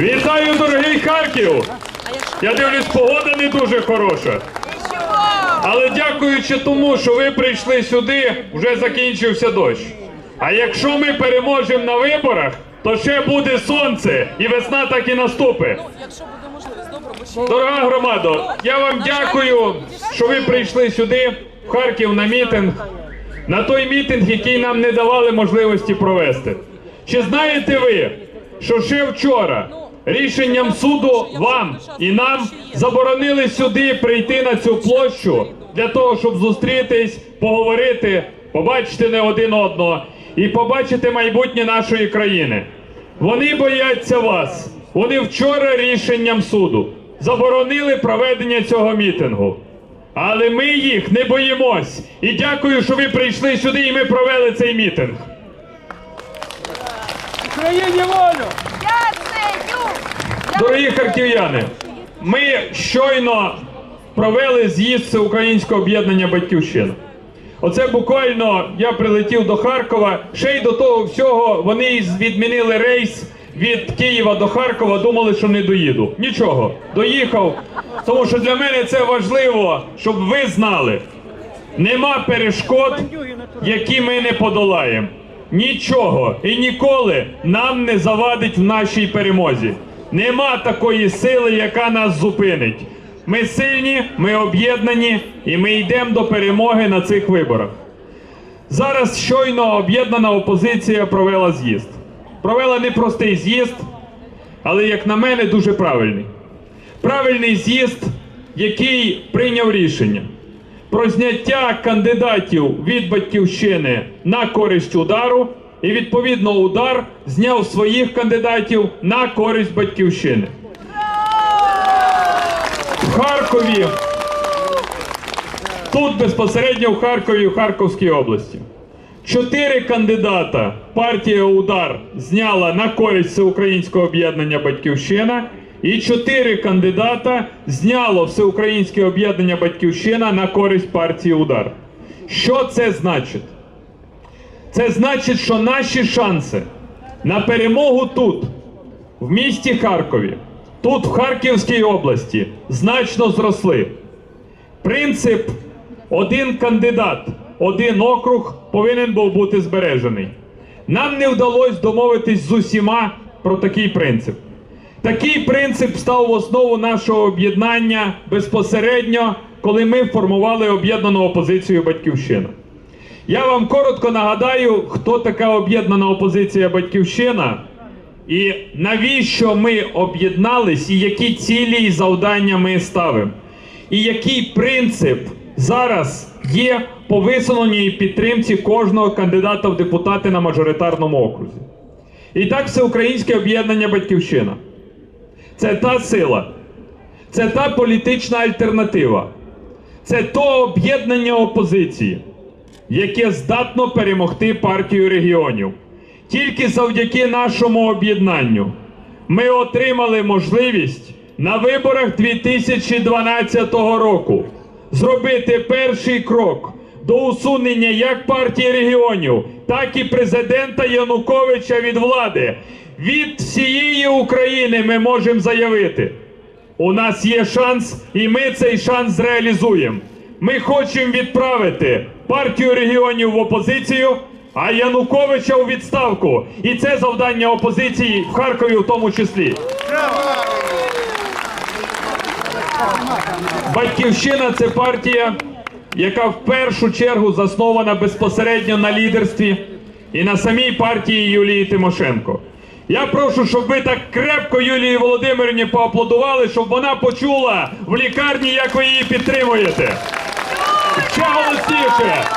Вітаю, дорогий Харків! Я дивлюсь, погода не дуже хороша. Але дякуючи тому, що ви прийшли сюди, вже закінчився дощ. А якщо ми переможемо на виборах, то ще буде сонце і весна так і наступить. Ще Дорога громада, я вам дякую, що ви прийшли сюди, в Харків, на мітинг, на той мітинг, який нам не давали можливості провести. Чи знаєте ви, що ще вчора рішенням суду вам і нам заборонили сюди прийти на цю площу для того, щоб зустрітись, поговорити, побачити не один одного і побачити майбутнє нашої країни? Вони бояться вас. Вони вчора рішенням суду заборонили проведення цього мітингу. Але ми їх не боїмось. І дякую, що ви прийшли сюди і ми провели цей мітинг. Україні волю! Я це! Дорогі харків'яни, ми щойно провели з'їзд Всеукраїнського об'єднання Батьківщина. Оце буквально я прилетів до Харкова. Ще й до того всього вони відмінили рейс від Києва до Харкова, думали, що не доїду. Нічого, доїхав. Тому що для мене це важливо, щоб ви знали. Нема перешкод, які ми не подолаємо. Нічого і ніколи нам не завадить в нашій перемозі. Нема такої сили, яка нас зупинить. Ми сильні, ми об'єднані і ми йдемо до перемоги на цих виборах. Зараз щойно об'єднана опозиція провела з'їзд. Провела непростий з'їзд, але, як на мене, дуже правильний. Правильний з'їзд, який прийняв рішення про зняття кандидатів від батьківщини на користь удару, і відповідно удар зняв своїх кандидатів на користь батьківщини. В Харкові, тут безпосередньо в Харкові, в Харківській області. Чотири кандидата партія Удар зняла на користь всеукраїнського об'єднання Батьківщина, і чотири кандидата зняло всеукраїнське об'єднання Батьківщина на користь партії Удар. Що це значить? Це значить, що наші шанси на перемогу тут, в місті Харкові, тут, в Харківській області, значно зросли. Принцип один кандидат, один округ повинен був бути збережений. Нам не вдалося домовитись з усіма про такий принцип. Такий принцип став в основу нашого об'єднання безпосередньо, коли ми формували об'єднану опозицію Батьківщина. Я вам коротко нагадаю, хто така об'єднана опозиція Батьківщина і навіщо ми об'єднались, і які цілі і завдання ми ставимо. І який принцип зараз є по висуненій підтримці кожного кандидата в депутати на мажоритарному окрузі. І так, всеукраїнське об'єднання Батьківщина. Це та сила, це та політична альтернатива, це то об'єднання опозиції, яке здатно перемогти партію регіонів. Тільки завдяки нашому об'єднанню ми отримали можливість на виборах 2012 року зробити перший крок до усунення як партії регіонів, так і президента Януковича від влади. Від всієї України ми можемо заявити. У нас є шанс, і ми цей шанс зреалізуємо. Ми хочемо відправити партію регіонів в опозицію, а Януковича у відставку. І це завдання опозиції в Харкові в тому числі. Батьківщина це партія, яка в першу чергу заснована безпосередньо на лідерстві і на самій партії Юлії Тимошенко. Я прошу, щоб ви так крепко Юлії Володимирівні поаплодували, щоб вона почула в лікарні, як ви її підтримуєте. Ще голосніше.